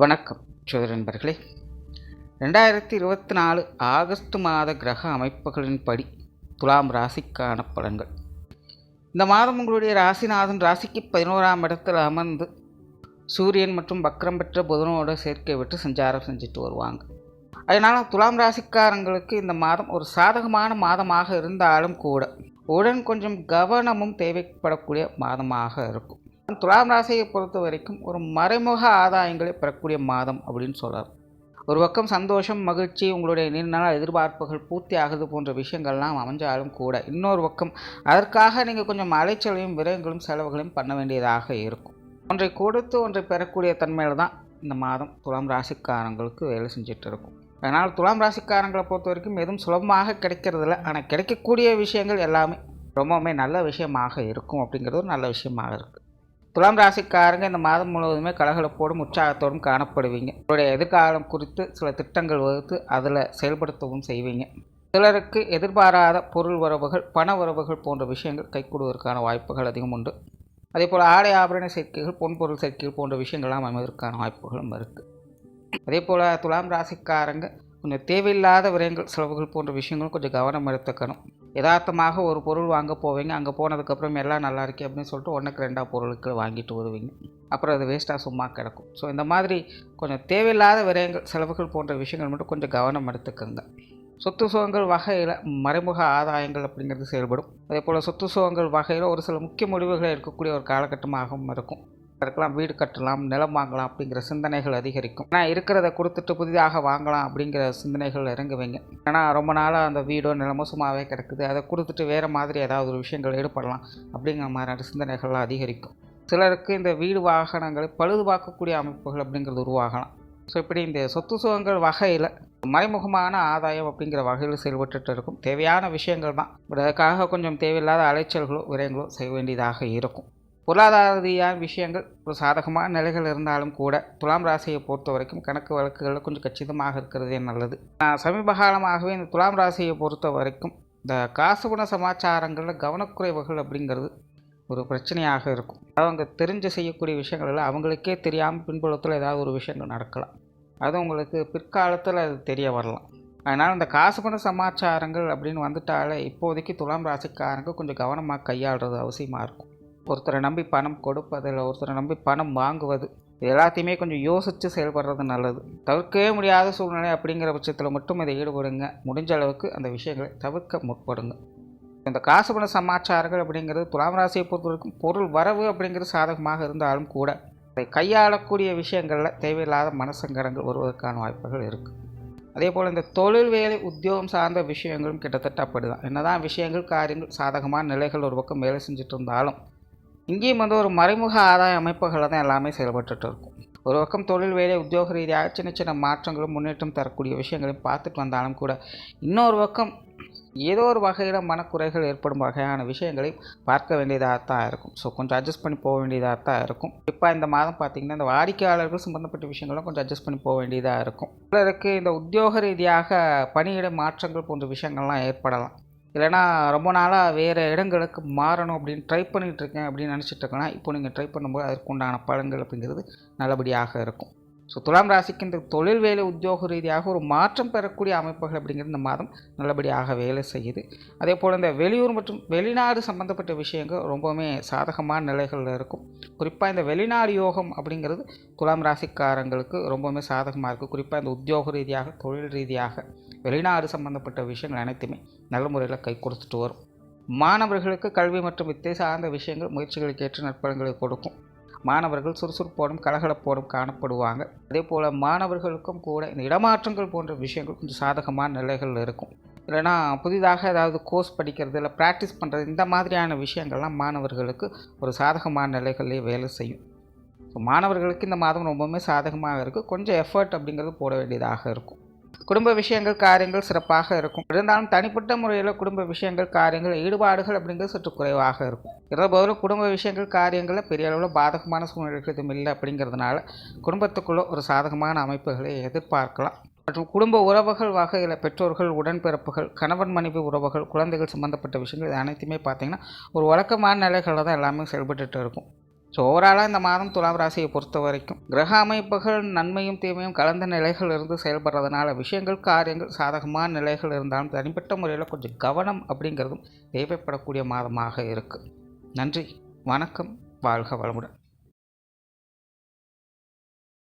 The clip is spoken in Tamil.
வணக்கம் சோதர நண்பர்களே. ரெண்டாயிரத்தி இருபத்தி நாலு ஆகஸ்ட் மாத கிரக அமைப்புகளின்படி துலாம் ராசிக்கான பலன்கள். இந்த மாதம் உங்களுடைய ராசிநாதன் ராசிக்கு பதினோராம் இடத்தில் அமர்ந்து சூரியன் மற்றும் வக்ரம் பெற்ற புதனோட சேர்க்கை விட்டு சஞ்சாரம் செஞ்சுட்டு வருவாங்க. அதனால் துலாம் ராசிக்காரங்களுக்கு இந்த மாதம் ஒரு சாதகமான மாதமாக இருந்தாலும் கூட உடன் கொஞ்சம் கவனமும் தேவைப்படக்கூடிய மாதமாக இருக்கும். துலாம் ராசியை பொறுத்த வரைக்கும் ஒரு மறைமுக ஆதாயங்களை பெறக்கூடிய மாதம் அப்படின்னு சொல்லலாம் ஒரு பக்கம் சந்தோஷம் மகிழ்ச்சி உங்களுடைய நீண்ட எதிர்பார்ப்புகள் பூர்த்தி ஆகுது போன்ற விஷயங்கள்லாம் அமைஞ்சாலும் கூட இன்னொரு பக்கம் அதற்காக நீங்கள் கொஞ்சம் அலைச்சலையும் விரயங்களும் செலவுகளையும் பண்ண வேண்டியதாக இருக்கும். ஒன்றை கொடுத்து ஒன்றை பெறக்கூடிய தன்மையில் தான் இந்த மாதம் துலாம் ராசிக்காரங்களுக்கு வேலை செஞ்சுட்டு இருக்கும். அதனால் துலாம் ராசிக்காரங்களை பொறுத்த வரைக்கும் எதுவும் சுலபமாக கிடைக்கிறதில்ல. ஆனால் கிடைக்கக்கூடிய விஷயங்கள் எல்லாமே ரொம்பவுமே நல்ல விஷயமாக இருக்கும் அப்படிங்கிறது ஒரு நல்ல விஷயமாக இருக்குது துலாம் ராசிக்காரங்க இந்த மாதம் முழுவதுமே கலகலப்போடும் உற்சாகத்தோடும் காணப்படுவீங்க. உங்களுடைய எதிர்காலம் குறித்து சில திட்டங்கள் வகுத்து அதில் செயல்படுத்தவும் செய்வீங்க. சிலருக்கு எதிர்பாராத பொருள் உறவுகள் பண உறவுகள் போன்ற விஷயங்கள் கைகூடுவதற்கான வாய்ப்புகள் அதிகம் உண்டு. அதே போல் ஆடை ஆபரண சேர்க்கைகள் பொன்பொருள் சேர்க்கைகள் போன்ற விஷயங்கள்லாம் அமைவதற்கான வாய்ப்புகளும் இருக்குது அதே போல் துலாம் ராசிக்காரங்க கொஞ்சம் தேவையில்லாத விரயங்கள் செலவுகள் போன்ற விஷயங்களும் கொஞ்சம் கவனம் எடுத்துக்கணும். யதார்த்தமாக ஒரு பொருள் வாங்க போவீங்க அங்கே போனதுக்கப்புறம் எல்லாம் நல்லா இருக்கே அப்படின்னு சொல்லிட்டு ஒன்றுக்கு ரெண்டாக பொருளுக்கு வாங்கிட்டு வருவீங்க. அப்புறம் அது வேஸ்ட்டாக சும்மா கிடக்கும். ஸோ இந்த மாதிரி கொஞ்சம் தேவையில்லாத விரயங்கள் செலவுகள் போன்ற விஷயங்கள் மட்டும் கொஞ்சம் கவனம் எடுத்துக்கோங்க. சொத்து சுகங்கள் வகையில் மறைமுக ஆதாயங்கள் அப்படிங்கிறது செயல்படும். அதே போல் சொத்து சுகங்கள் வகையில் ஒரு சில முக்கிய முடிவுகள் எடுக்கக்கூடிய ஒரு காலகட்டமாகவும் இருக்கும். இருக்கலாம் வீடு கட்டலாம் நிலம் வாங்கலாம் அப்படிங்கிற சிந்தனைகள் அதிகரிக்கும். ஆனால் இருக்கிறத கொடுத்துட்டு புதிதாக வாங்கலாம் அப்படிங்கிற சிந்தனைகள் இறங்குவீங்க. ஏன்னா ரொம்ப நாளாக அந்த வீடோ நிலமோ சும்மாவே கிடக்குது. அதை கொடுத்துட்டு வேறு மாதிரி ஏதாவது ஒரு விஷயங்கள் ஈடுபடலாம் அப்படிங்கிற மாதிரியான சிந்தனைகள்லாம் அதிகரிக்கும். சிலருக்கு இந்த வீடு வாகனங்களை பழுதுபார்க்கக்கூடிய அமைப்புகள் அப்படிங்கிறது உருவாகலாம். ஸோ இப்படி இந்த சொத்து சுகங்கள் வகையில் மறைமுகமான ஆதாயம் அப்படிங்கிற வகையில் செயல்பட்டுட்டு இருக்கும். தேவையான விஷயங்கள் தான். பட் அதுக்காக கொஞ்சம் தேவையில்லாத அலைச்சல்களோ விரயங்களோ செய்ய வேண்டியதாக இருக்கும். பொருளாதார ரீதியான விஷயங்கள் ஒரு சாதகமான நிலைகள் இருந்தாலும் கூட துலாம் ராசியை பொறுத்த வரைக்கும் கணக்கு வழக்குகளில் கொஞ்சம் கச்சிதமாக இருக்கிறதே நல்லது. சமீப காலமாகவே இந்த துலாம் ராசியை பொறுத்த வரைக்கும் இந்த காசு குண சமாச்சாரங்களில் கவனக்குறைவுகள் அப்படிங்கிறது ஒரு பிரச்சனையாக இருக்கும். அவங்க தெரிஞ்சு செய்யக்கூடிய விஷயங்கள் அவங்களுக்கே தெரியாமல் பின்புலத்தில் ஏதாவது ஒரு விஷயங்கள் நடக்கலாம். அது உங்களுக்கு பிற்காலத்தில் அது தெரிய வரலாம். அதனால் இந்த காசு குண சமாச்சாரங்கள் அப்படின்னு வந்துட்டாலே இப்போதைக்கு துலாம் ராசிக்காரங்க கொஞ்சம் கவனமாக கையாளுறது அவசியமாக இருக்கும். ஒருத்தரை நம்பி பணம் கொடுப்பதில் ஒருத்தரை நம்பி பணம் வாங்குவது. இது எல்லாத்தையுமே கொஞ்சம் யோசித்து செயல்படுறது நல்லது. தவிர்க்கவே முடியாத சூழ்நிலை அப்படிங்கிற பட்சத்தில் மட்டும் இதை ஈடுபடுங்க. முடிஞ்ச அளவுக்கு அந்த விஷயங்களை தவிர்க்க முற்படுங்க. இந்த காசு பண சமாச்சாரங்கள் அப்படிங்கிறது துலாம் ராசியை பொறுத்த வரைக்கும் பொருள் வரவு அப்படிங்கிறது சாதகமாக இருந்தாலும் கூட அதை கையாளக்கூடிய விஷயங்களில் தேவையில்லாத மனசங்கடங்கள் வருவதற்கான வாய்ப்புகள் இருக்குது அதே போல் இந்த தொழில் வேலை உத்தியோகம் சார்ந்த விஷயங்களும் கிட்டத்தட்ட அப்படிதான். என்னதான் விஷயங்கள் காரியங்கள் சாதகமான நிலைகள் ஒரு பக்கம் வேலை செஞ்சுட்டு இருந்தாலும் இங்கேயும் வந்து ஒரு மறைமுக ஆதாய அமைப்புகளில் தான் எல்லாமே செயல்பட்டுட்டு இருக்கும். ஒரு பக்கம் தொழில் வேலை உத்தியோக ரீதியாக சின்ன சின்ன மாற்றங்களும் முன்னேற்றம் தரக்கூடிய விஷயங்களையும் பார்த்துட்டு வந்தாலும் கூட இன்னொரு பக்கம் ஏதோ ஒரு வகையில் மனக்குறைகள் ஏற்படும் வகையான விஷயங்களை பார்க்க வேண்டியதாக தான் இருக்கும். ஸோ கொஞ்சம் அட்ஜஸ்ட் பண்ணி போக வேண்டியதாக தான் இருக்கும். இப்போ இந்த மாதம் பார்த்திங்கன்னா இந்த வாடிக்கையாளர்கள் சம்மந்தப்பட்ட விஷயங்களும் கொஞ்சம் அட்ஜஸ்ட் பண்ணி போக வேண்டியதாக இருக்கும். சிலருக்கு இந்த உத்தியோக ரீதியாக பணியிட மாற்றங்கள் போன்ற விஷயங்கள்லாம் ஏற்படலாம். இல்லைனா ரொம்ப நாளாக வேறு இடங்களுக்கு மாறணும் அப்படின்னு ட்ரை பண்ணிகிட்ருக்கேன் அப்படின்னு நினச்சிட்ருக்கேன்னா இப்போ நீங்கள் ட்ரை பண்ணும்போது அதற்குண்டான பலன்கள் அப்படிங்கிறது நல்லபடியாக இருக்கும். ஸோ துலாம் ராசிக்கு இந்த தொழில் வேலை உத்தியோக ரீதியாக ஒரு மாற்றம் பெறக்கூடிய அமைப்புகள் அப்படிங்கிறது இந்த மாதம் நல்லபடியாக வேலை செய்யுது. அதே போல் இந்த வெளியூர் மற்றும் வெளிநாடு சம்மந்தப்பட்ட விஷயங்கள் ரொம்பவுமே சாதகமான நிலைகளில் இருக்கும். குறிப்பாக இந்த வெளிநாடு யோகம் அப்படிங்கிறது துலாம் ராசிக்காரங்களுக்கு ரொம்பவுமே சாதகமாக இருக்குது குறிப்பாக இந்த உத்தியோக ரீதியாக தொழில் ரீதியாக. வெளிநாடு சம்பந்தப்பட்ட விஷயங்கள் அனைத்துமே நல்ல முறையில் கை கொடுத்துட்டு வரும். மாணவர்களுக்கு கல்வி மற்றும் வித்தை சார்ந்த விஷயங்கள் முயற்சிகளுக்கு ஏற்ற நற்பலன்களை கொடுக்கும். மாணவர்கள் சுறுசுறுப்போடும் கலகலப்போடும் காணப்படுவாங்க. அதே போல் மாணவர்களுக்கும் கூட இந்த இடமாற்றங்கள் போன்ற விஷயங்கள் கொஞ்சம் சாதகமான நிலைகள் இருக்கும். இல்லைனா புதிதாக ஏதாவது கோர்ஸ் படிக்கிறது இல்லை ப்ராக்டிஸ் பண்ணுறது இந்த மாதிரியான விஷயங்கள்லாம் மாணவர்களுக்கு ஒரு சாதகமான நிலைகளிலே வேலை செய்யும். ஸோ மாணவர்களுக்கு இந்த மாதம் ரொம்பவுமே சாதகமாக இருக்குது கொஞ்சம் எஃபர்ட் அப்படிங்கிறது போட வேண்டியதாக இருக்கும். குடும்ப விஷயங்கள் காரியங்கள் சிறப்பாக இருக்கும். இருந்தாலும் தனிப்பட்ட முறையில் குடும்ப விஷயங்கள் காரியங்கள் ஈடுபாடுகள் அப்படிங்கிறது சற்று குறைவாக இருக்கும். இருந்தபோது குடும்ப விஷயங்கள் காரியங்களில் பெரிய அளவில் பாதகமான சூழ்நிலைகள் எதுவும் இல்லை அப்படிங்கிறதுனால குடும்பத்துக்குள்ளே ஒரு சாதகமான அமைப்புகளை எதிர்பார்க்கலாம். மற்றும் குடும்ப உறவுகள் வகையில் பெற்றோர்கள் உடன்பிறப்புகள் கணவன் மனைவி உறவுகள் குழந்தைகள் சம்மந்தப்பட்ட விஷயங்கள் இது அனைத்துமே பார்த்திங்கன்னா ஒரு வழக்கமான நிலைகளில் தான் எல்லாமே செயல்பட்டுகிட்டு இருக்கும். ஸோ ஓவராலாக இந்த மாதம் துலாம் ராசியை பொறுத்த வரைக்கும். கிரக அமைப்புகள் நன்மையும் தீமையும் கலந்த நிலைகள் இருந்து செயல்படுறதுனால விஷயங்கள் காரியங்கள் சாதகமான நிலைகள் இருந்தாலும் தனிப்பட்ட முறையில் கொஞ்சம் கவனம் அப்படிங்கிறதும் தேவைப்படக்கூடிய மாதமாக இருக்குது நன்றி வணக்கம் வாழ்க வளமுடன்.